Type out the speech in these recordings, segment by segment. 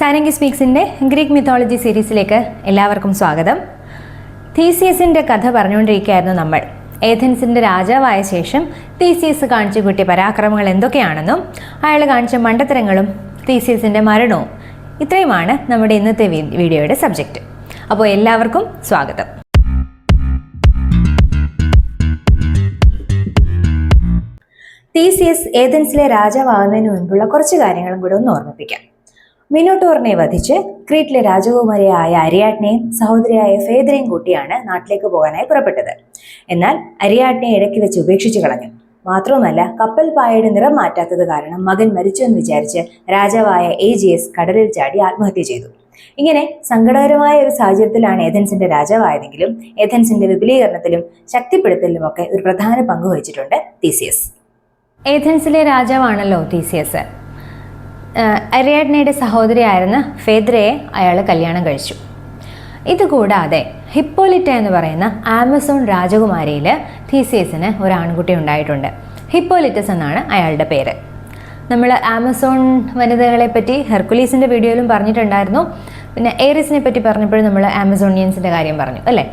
സാരംഗി സ്പീക്സിന്റെ Greek mythology സീരീസിലേക്ക് എല്ലാവർക്കും സ്വാഗതം. തീസിയസിന്റെ കഥ പറഞ്ഞുകൊണ്ടിരിക്കുകയായിരുന്നു നമ്മൾ. ഏഥൻസിന്റെ രാജാവായ ശേഷം തീസിയസ് കാണിച്ചു കൂട്ടിയ പരാക്രമങ്ങൾ എന്തൊക്കെയാണെന്നും അയാൾ കാണിച്ച മണ്ടത്തരങ്ങളും തീസിയസിന്റെ മരണവും. ഇത്രയുമാണ് നമ്മുടെ ഇന്നത്തെ വീഡിയോയുടെ സബ്ജക്റ്റ് അപ്പോൾ എല്ലാവർക്കും സ്വാഗതം. തീസിയസ് ഏതൻസിലെ രാജാവാകുന്നതിന് മുൻപുള്ള കുറച്ച് കാര്യങ്ങളും കൂടെ ഒന്ന് ഓർമ്മിപ്പിക്കാം. മിനോട്ടോറിനെ വധിച്ച് ക്രീറ്റിലെ രാജകുമാരിയായ അരിയാട്ടിനെയും സഹോദരിയായ ഫേദരയും കൂട്ടിയാണ് നാട്ടിലേക്ക് പോകാനായി പുറപ്പെട്ടത്. എന്നാൽ അരിയാട്ടിനെ ഇടയ്ക്ക് വെച്ച് ഉപേക്ഷിച്ചു കളഞ്ഞു. മാത്രവുമല്ല കപ്പൽ പായയുടെ നിറം മാറ്റാത്തത് കാരണം മകൻ മരിച്ചു എന്ന് വിചാരിച്ച് രാജാവായ എ ജി എസ് കടലിൽ ചാടി ആത്മഹത്യ ചെയ്തു. ഇങ്ങനെ സങ്കടകരമായ ഒരു സാഹചര്യത്തിലാണ് ഏഥൻസിന്റെ രാജാവായതെങ്കിലും ഏഥൻസിന്റെ വിപുലീകരണത്തിലും ശക്തിപ്പെടുത്തലിലുമൊക്കെ ഒരു പ്രധാന പങ്ക് വഹിച്ചിട്ടുണ്ട് തീസിയസ് ഏഥൻസിലെ രാജാവാണല്ലോ തീസിയസ് അരിയാഡ്നയുടെ സഹോദരിയായിരുന്ന ഫെദ്രയെ അയാൾ കല്യാണം കഴിച്ചു. ഇതുകൂടാതെ ഹിപ്പോലിറ്റ എന്ന് പറയുന്ന ആമസോൺ രാജകുമാരിയിൽ തീസിയസിന് ഒരു ആൺകുട്ടി ഉണ്ടായിട്ടുണ്ട്. ഹിപ്പോലിറ്റസ് എന്നാണ് അയാളുടെ പേര്. നമ്മൾ ആമസോൺ വനിതകളെ പറ്റി ഹെർക്കുലീസിന്റെ വീഡിയോയിലും പറഞ്ഞിട്ടുണ്ടായിരുന്നു. പിന്നെ ഏറിസിനെ പറ്റി പറഞ്ഞപ്പോഴും നമ്മൾ ആമസോണിയൻസിന്റെ കാര്യം പറഞ്ഞു അല്ലേ?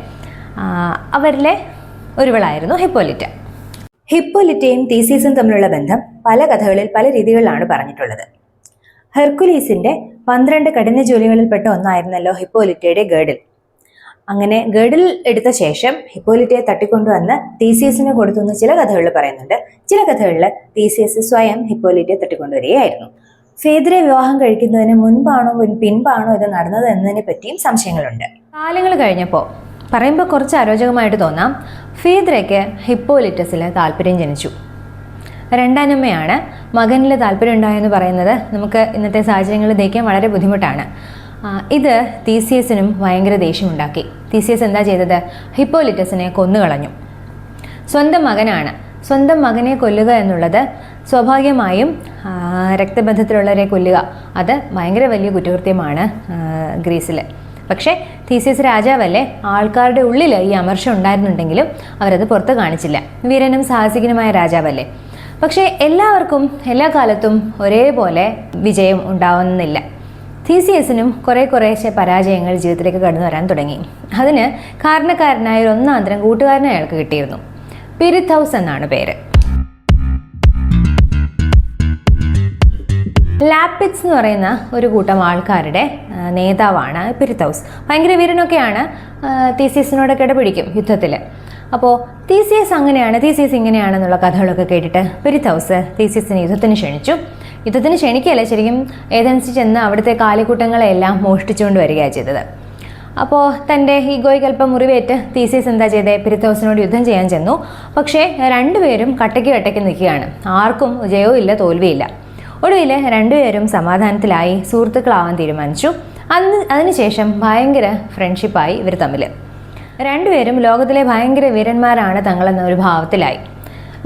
അവരിലെ ഒരുവളായിരുന്നു ഹിപ്പോലിറ്റ. ഹിപ്പോലിറ്റയും തീസീസും തമ്മിലുള്ള ബന്ധം പല കഥകളിൽ പല രീതികളിലാണ് പറഞ്ഞിട്ടുള്ളത്. ഹെർക്കുലീസിന്റെ പന്ത്രണ്ട് കഠിന ജോലികളിൽപ്പെട്ട ഒന്നായിരുന്നല്ലോ ഹിപ്പോലിറ്റയുടെ ഗേഡിൽ. അങ്ങനെ ഗേഡിൽ എടുത്ത ശേഷം ഹിപ്പോലിറ്റയെ തട്ടിക്കൊണ്ടുവന്ന് തീസിയസിന് കൊടുത്തു എന്ന് ചില കഥകളിൽ പറയുന്നുണ്ട്. ചില കഥകളിൽ തീസിയസ് സ്വയം ഹിപ്പോലിറ്റയെ തട്ടിക്കൊണ്ടുവരികയായിരുന്നു. ഫേദരെ വിവാഹം കഴിക്കുന്നതിന് മുൻപാണോ മുൻ- പിൻപാണോ ഇത് നടന്നത് എന്നതിനെ പറ്റിയും സംശയങ്ങളുണ്ട്. കാലങ്ങൾ കഴിഞ്ഞപ്പോൾ പറയുമ്പോൾ കുറച്ച് അരോചകമായിട്ട് തോന്നാം. ഫീദ്രയ്ക്ക് ഹിപ്പോലിറ്റസിൽ താല്പര്യം ജനിച്ചു. രണ്ടാനമ്മയാണ് മകനിൽ താല്പര്യം ഉണ്ടായെന്ന് പറയുന്നത്. നമുക്ക് ഇന്നത്തെ സാഹചര്യങ്ങളിൽ ദഹിക്കാൻ വളരെ ബുദ്ധിമുട്ടാണ്. ഇത് തീസിയസിനും ഭയങ്കര ദേഷ്യമുണ്ടാക്കി. തീസിയസ് എന്താ ചെയ്തത്? ഹിപ്പോലിറ്റസിനെ കൊന്നുകളഞ്ഞു. സ്വന്തം മകനാണ്. സ്വന്തം മകനെ കൊല്ലുക എന്നുള്ളത് സ്വാഭാവികമായും രക്തബന്ധത്തിലുള്ളവരെ കൊല്ലുക അത് ഭയങ്കര വലിയ കുറ്റകൃത്യമാണ് ഗ്രീസിൽ പക്ഷേ തീസിയസ് രാജാവല്ലേ ആൾക്കാരുടെ ഉള്ളിൽ ഈ അമർഷം ഉണ്ടായിരുന്നുണ്ടെങ്കിലും അവരത് പുറത്ത് കാണിച്ചില്ല. വീരനും സാഹസികനുമായ രാജാവല്ലേ. പക്ഷേ എല്ലാവർക്കും എല്ലാ കാലത്തും ഒരേപോലെ വിജയം ഉണ്ടാവുന്നില്ല. തീസിയസിനും കുറേ കുറേശ്ശെ പരാജയങ്ങൾ ജീവിതത്തിലേക്ക് കടന്നു വരാൻ തുടങ്ങി. അതിന് കാരണക്കാരനായ ഒരു ഒന്നാന്തരം കൂട്ടുകാരനെ അയാൾക്ക് കിട്ടിയിരുന്നു. പിരിത്തൗസ് എന്നാണ് പേര്. ലാപ്പിറ്റ്സ് എന്ന് പറയുന്ന ഒരു കൂട്ടം ആൾക്കാരുടെ നേതാവാണ് നേതാവാണ് പിരിത്തൗസ് ഭയങ്കര വീരനൊക്കെയാണ് തീസിയസിനോടൊക്കെ ഇടപിടിക്കും യുദ്ധത്തിൽ അപ്പോൾ തീസിയസ് അങ്ങനെയാണ് തീസിയസ് ഇങ്ങനെയാണെന്നുള്ള കഥകളൊക്കെ കേട്ടിട്ട് പെരിത്തൗസ് തീസിയസിനെ യുദ്ധത്തിന് ക്ഷണിച്ചു. യുദ്ധത്തിന് ക്ഷണിക്കുകയല്ല ശരിക്കും ഏതൻസി ചെന്ന് അവിടുത്തെ കാലിക്കൂട്ടങ്ങളെല്ലാം മോഷ്ടിച്ചുകൊണ്ട് വരികയാണ് ചെയ്തത്. അപ്പോൾ തന്റെ ഈഗോയ്ക്ക് അല്പം മുറിവേറ്റ് തീസിയസ് എന്താ ചെയ്തേ? പിരിത്തൗസിനോട് യുദ്ധം ചെയ്യാൻ ചെന്നു. പക്ഷേ രണ്ടുപേരും കട്ടയ്ക്ക് കട്ടയ്ക്ക് നിൽക്കുകയാണ്. ആർക്കും ജയവും ഇല്ല തോൽവിയില്ല ഒടുവിൽ രണ്ടുപേരും സമാധാനത്തിലായി സുഹൃത്തുക്കളാവാൻ തീരുമാനിച്ചു. അന്ന് അതിനുശേഷം ഭയങ്കര ഫ്രണ്ട്ഷിപ്പായി ഇവർ തമ്മിൽ രണ്ടുപേരും ലോകത്തിലെ ഭയങ്കര വീരന്മാരാണ് തങ്ങളെന്ന ഒരു ഭാവത്തിലായി.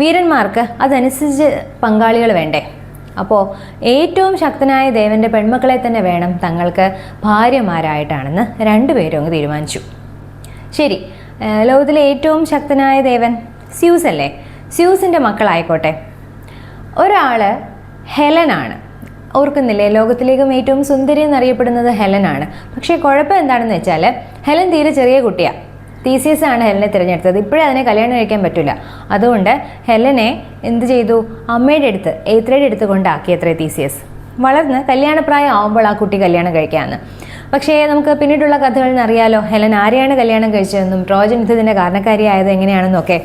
വീരന്മാർക്ക് അതനുസരിച്ച് പങ്കാളികൾ വേണ്ടേ? അപ്പോൾ ഏറ്റവും ശക്തനായ ദേവന്റെ പെൺമക്കളെ തന്നെ വേണം തങ്ങൾക്ക് ഭാര്യമാരായിട്ടാണെന്ന് രണ്ടുപേരും അങ്ങ് തീരുമാനിച്ചു. ശരി ലോകത്തിലെ ഏറ്റവും ശക്തനായ ദേവൻ സ്യൂസ് അല്ലേ? സ്യൂസിന്റെ മക്കളായിക്കോട്ടെ. ഒരാൾ ഹെലനാണ്. ഓർക്കുന്നില്ലേ ലോകത്തിലേക്കും ഏറ്റവും സുന്ദരി എന്നറിയപ്പെടുന്നത് ഹെലനാണ്. പക്ഷേ കുഴപ്പം എന്താണെന്ന് വെച്ചാൽ ഹെലൻ തീരെ ചെറിയ കുട്ടിയാണ് തീസിയസ് ആണ് ഹെലനെ തിരഞ്ഞെടുത്തത്. ഇപ്പോഴേ അതിനെ കല്യാണം കഴിക്കാൻ പറ്റില്ല അതുകൊണ്ട് ഹെലനെ എന്ത് ചെയ്തു? അമ്മയുടെ അടുത്ത് ഏത്രയുടെ അടുത്ത് കൊണ്ടാക്കി അത്രേ തീസിയസ് വളർന്ന് കല്യാണപ്രായം ആവുമ്പോൾ ആ കുട്ടി കല്യാണം കഴിക്കാമെന്ന് പക്ഷേ നമുക്ക് പിന്നീടുള്ള കഥകളിൽ അറിയാലോ ഹെലൻ ആരെയാണ് കല്യാണം കഴിച്ചതെന്നും ട്രോജൻ യുദ്ധത്തിന്റെ കാരണക്കാരിയായത് എങ്ങനെയാണെന്നൊക്കെ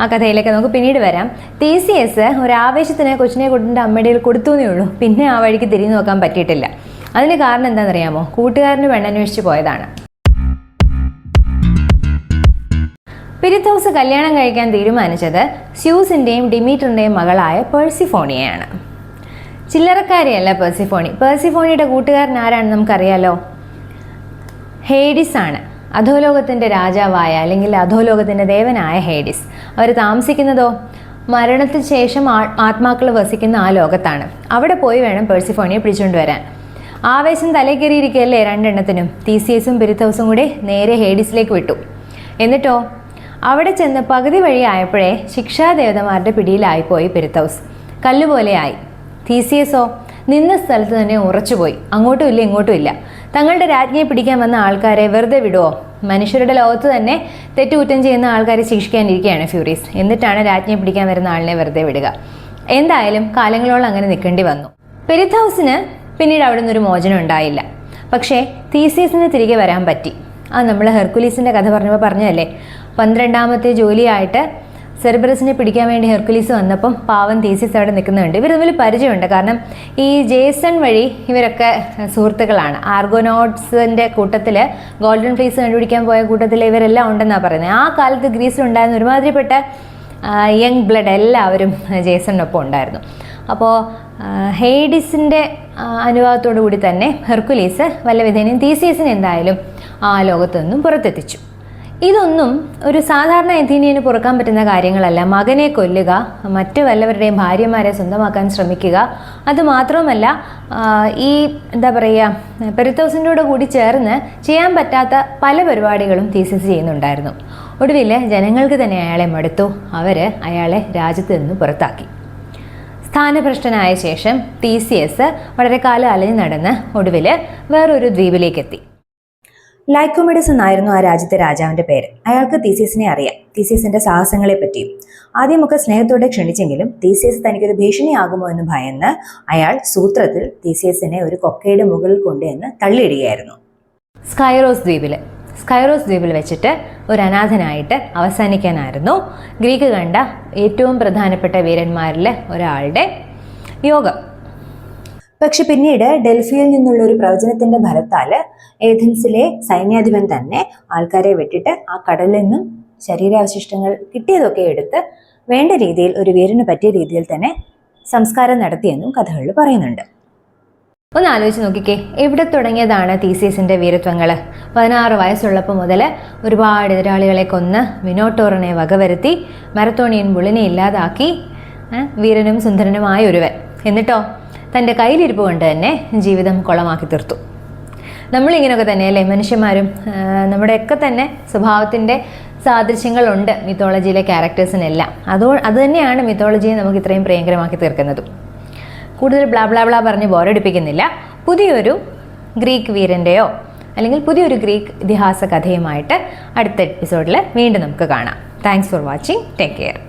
ആ കഥയിലേക്ക് നമുക്ക് പിന്നീട് വരാം. തീസിയസ് ഒരു ആവേശത്തിന് കൊച്ചിനെ കൊണ്ടിന്റെ അമ്മയുടെ കൊടുത്തു എന്നേ ഉള്ളൂ. പിന്നെ ആ വഴിക്ക് തിരിഞ്ഞു നോക്കാൻ പറ്റിയിട്ടില്ല. അതിന് കാരണം എന്താണെന്നറിയാമോ? കൂട്ടുകാരന് പെണ്ണന്വേഷിച്ച് പോയതാണ്. പിരിത്തൗസ് കല്യാണം കഴിക്കാൻ തീരുമാനിച്ചത് സ്യൂസിന്റെയും ഡിമീറ്ററിന്റെയും മകളായ പേഴ്സിഫോണിയയാണ്. ചില്ലറക്കാരിയല്ല പേഴ്സിഫോണി. പേഴ്സിഫോണിയുടെ കൂട്ടുകാരൻ ആരാണെന്ന് നമുക്കറിയാലോ? ഹേഡിസ് ആണ് അധോലോകത്തിന്റെ രാജാവായ അല്ലെങ്കിൽ അധോലോകത്തിന്റെ ദേവനായ ഹേഡിസ്. അവർ താമസിക്കുന്നതോ? മരണത്തിന് ശേഷം ആത്മാക്കൾ വസിക്കുന്ന ആ ലോകത്താണ്. അവിടെ പോയി വേണം പേഴ്സിഫോണിയെ പിടിച്ചുകൊണ്ട് വരാൻ. ആവേശം തലക്കേറിയിരിക്കുകയല്ലേ രണ്ടെണ്ണത്തിനും? തീസിയസും പിരിത്തൗസും കൂടി നേരെ ഹേഡിസിലേക്ക് വിട്ടു. എന്നിട്ടോ? അവിടെ ചെന്ന് പകുതി വഴി ആയപ്പോഴേ ശിക്ഷാദേവതമാരുടെ പിടിയിലായിപ്പോയി പെരുത്തൗസ്. കല്ലുപോലെയായി. തീസിയസോ നിന്ന സ്ഥലത്ത് തന്നെ ഉറച്ചുപോയി. അങ്ങോട്ടും ഇല്ല ഇങ്ങോട്ടും ഇല്ല. തങ്ങളുടെ രാജ്ഞിയെ പിടിക്കാൻ വന്ന ആൾക്കാരെ വെറുതെ വിടുവോ? മനുഷ്യരുടെ ലോകത്ത് തന്നെ തെറ്റുകുറ്റം ചെയ്യുന്ന ആൾക്കാരെ ശിക്ഷിക്കാനിരിക്കുകയാണ് ഫ്യൂറീസ്. എന്നിട്ടാണ് രാജ്ഞിയെ പിടിക്കാൻ വരുന്ന ആളിനെ വെറുതെ വിടുക. എന്തായാലും കാലങ്ങളോളം അങ്ങനെ നിൽക്കേണ്ടി വന്നു. പെരിത്തൗസിന് പിന്നീട് അവിടെ നിന്നൊരു മോചനം ഉണ്ടായില്ല. പക്ഷേ തീസീസിന് തിരികെ വരാൻ പറ്റി. ആ നമ്മൾ ഹെർക്കുലീസിന്റെ കഥ പറഞ്ഞപ്പോൾ പറഞ്ഞതല്ലേ? പന്ത്രണ്ടാമത്തെ ജോലിയായിട്ട് സെർബറസിനെ പിടിക്കാൻ വേണ്ടി ഹെർക്കുലീസ് വന്നപ്പം പാവം തീസിസ് അവിടെ നിൽക്കുന്നുണ്ട്. ഇവർ തമ്മിൽ പരിചയമുണ്ട്. കാരണം ഈ ജേസൺ വഴി ഇവരൊക്കെ സുഹൃത്തുക്കളാണ്. ആർഗോനോട്ട്സിന്റെ കൂട്ടത്തിൽ ഗോൾഡൻ ഫ്ലീസ് കണ്ടുപിടിക്കാൻ പോയ കൂട്ടത്തിൽ ഇവരെല്ലാം ഉണ്ടെന്നാണ് പറയുന്നത്. ആ കാലത്ത് ഗ്രീസിലുണ്ടായിരുന്ന ഒരുമാതിരിപ്പെട്ട യങ് ബ്ലഡ് എല്ലാവരും ജേസണിനൊപ്പം ഉണ്ടായിരുന്നു. അപ്പോൾ ഹെയ്ഡിസിന്റെ അനുവാദത്തോടു കൂടി തന്നെ ഹെർക്കുലീസ് വല്ല വിധേനയും തീസിയസിനെ എന്തായാലും ആ ലോകത്തു നിന്നും പുറത്തെത്തിച്ചു. ഇതൊന്നും ഒരു സാധാരണ എഥീനിയന് പുറക്കാൻ പറ്റുന്ന കാര്യങ്ങളല്ല. മകനെ കൊല്ലുക മറ്റു വല്ലവരുടെയും ഭാര്യമാരെ സ്വന്തമാക്കാൻ ശ്രമിക്കുക അതുമാത്രവുമല്ല ഈ എന്താ പറയുക പെരുത്തോസിന്റെ കൂടി ചേർന്ന് ചെയ്യാൻ പറ്റാത്ത പല പരിപാടികളും തീസിസ് ചെയ്യുന്നുണ്ടായിരുന്നു. ഒടുവിൽ ജനങ്ങൾക്ക് തന്നെ അയാളെ മടുത്തു. അവർ അയാളെ രാജ്യത്ത് നിന്ന് പുറത്താക്കി. സ്ഥാനഭ്രഷ്ടനായ ശേഷം ടി സി എസ് വളരെ കാലം അലഞ്ഞു നടന്ന് ഒടുവിൽ വേറൊരു ദ്വീപിലേക്കെത്തി. ലൈക്കോമിഡസ് എന്നായിരുന്നു ആ രാജ്യത്തെ രാജാവിന്റെ പേര്. അയാൾക്ക് തീസിയസിനെ അറിയാം. തീസിയസിന്റെ സാഹസങ്ങളെ പറ്റിയും ആദ്യമൊക്കെ സ്നേഹത്തോടെ ക്ഷണിച്ചെങ്കിലും തീസിയസ് തനിക്കൊരു ഭീഷണിയാകുമോ എന്ന് ഭയന്ന് അയാൾ സൂത്രത്തിൽ തീസിയസിനെ ഒരു കൊക്കയുടെ മുകളിൽ കൊണ്ടുവന്ന് തള്ളിയിടുകയായിരുന്നു. സ്കൈറോസ് ദ്വീപിൽ സ്കൈറോസ് ദ്വീപിൽ വെച്ചിട്ട് ഒരു അനാഥനായിട്ട് അവസാനിക്കാനായിരുന്നു. ഗ്രീക്ക് കണ്ട ഏറ്റവും പ്രധാനപ്പെട്ട വീരന്മാരിൽ ഒരാളുടെ യോഗം. പക്ഷെ പിന്നീട് ഡൽഹിയിൽ നിന്നുള്ള ഒരു പ്രവചനത്തിന്റെ ഫലത്താൽ ഏഥൻസിലെ സൈന്യാധിപൻ തന്നെ ആൾക്കാരെ വിട്ടിട്ട് ആ കടലിൽ നിന്നും ശരീരാവശിഷ്ടങ്ങൾ കിട്ടിയതൊക്കെ എടുത്ത് വേണ്ട രീതിയിൽ ഒരു വീരന് പറ്റിയ രീതിയിൽ തന്നെ സംസ്കാരം നടത്തിയെന്നും കഥകളിൽ പറയുന്നുണ്ട്. ഒന്ന് ആലോചിച്ച് നോക്കിക്കേ എവിടെ തുടങ്ങിയതാണ് തീസിയസിന്റെ വീരത്വങ്ങൾ പതിനാറ് വയസ്സുള്ളപ്പോൾ മുതൽ ഒരുപാട് എതിരാളികളെ കൊന്ന് മിനോട്ടോറിനെ വകവരുത്തി മരത്തോണിയൻ ബുള്ളിനെ ഇല്ലാതാക്കി വീരനും സുന്ദരനുമായ ഒരുവൻ. എന്നിട്ടോ? തന്റെ കയ്യിലിരിപ്പ് കൊണ്ട് തന്നെ ജീവിതം കുളമാക്കി തീർത്തു. നമ്മളിങ്ങനെയൊക്കെ തന്നെയല്ലേ മനുഷ്യന്മാരും നമ്മുടെയൊക്കെ തന്നെ സ്വഭാവത്തിന്റെ സാദൃശ്യങ്ങളുണ്ട് മിത്തോളജിയിലെ ക്യാരക്ടേഴ്സിനെല്ലാം അതോ അത് തന്നെയാണ് മിത്തോളജിയെ നമുക്ക് ഇത്രയും പ്രിയങ്കരമാക്കി തീർക്കുന്നതും. കൂടുതൽ ബ്ലാ ബ്ലാ പറഞ്ഞ് ബോറടിപ്പിക്കുന്നില്ല പുതിയൊരു ഗ്രീക്ക് വീരന്റെയോ അല്ലെങ്കിൽ പുതിയൊരു ഗ്രീക്ക് ഇതിഹാസ കഥയുമായിട്ട് അടുത്ത എപ്പിസോഡിൽ വീണ്ടും നമുക്ക് കാണാം. Thanks for watching take care